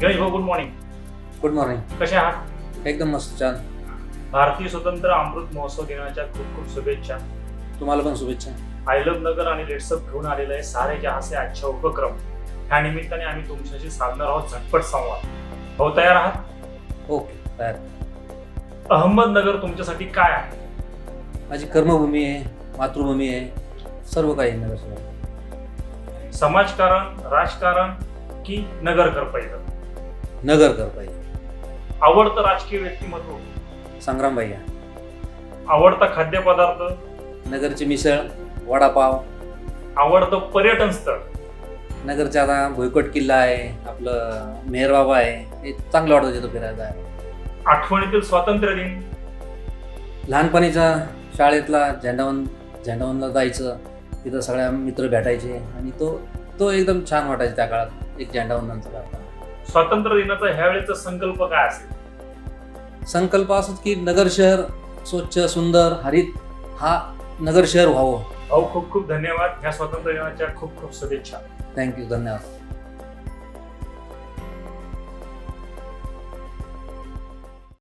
भाऊ good morning good morning कसे आहात? एकदम मस्त छान. भारतीय स्वतंत्र अमृत महोत्सव दिनाच्या खूप खूप शुभेच्छा. तुम्हाला पण शुभेच्छा. आय लव्ह नगर आणि लेट्सअप घेऊन आलेलं आहे सारे जहासे आजच्या उपक्रम. ह्या निमित्ताने आम्ही तुमच्याशी साधणार आहोत झटपट संवाद. भाऊ तयार आहात? ओके तयार. अहमदनगर तुमच्यासाठी काय आहे? माझी कर्मभूमी आहे मातृभूमी आहे सर्व काही आहे नगरसभा समाजकारण राजकारण की नगरकर पहिलं नगर कर पाहिजे आवडतं राजकीय व्यक्तिमत्व? संग्रामबाई आहे आवडता खाद्यपदार्थ? नगरची मिसळ वडापाव। आवडतं पर्यटन स्थळ? नगरचा आता भुईकोट किल्ला आहे आपलं मेहरबाबा आहे हे चांगलं वाटतं तिथं फिरायला आहे आठवणीतील स्वातंत्र्य दिन? लहानपणीचा शाळेतला झेंडावन झेंडावनला जायचं तिथं सगळ्या मित्र भेटायचे आणि तो तो एकदम छान वाटायचा त्या काळात एक झेंडावंदनचा काळ स्वातंत्र्य दिनाचा ह्यावेळेचा संकल्प काय असेल? संकल्प असत की नगर शहर स्वच्छ सुंदर हरित हा नगर शहर व्हावं. भाऊ खूप खूप धन्यवाद. ह्या स्वातंत्र्य दिनाच्या खूप खूप शुभेच्छा. थँक्यू धन्यवाद.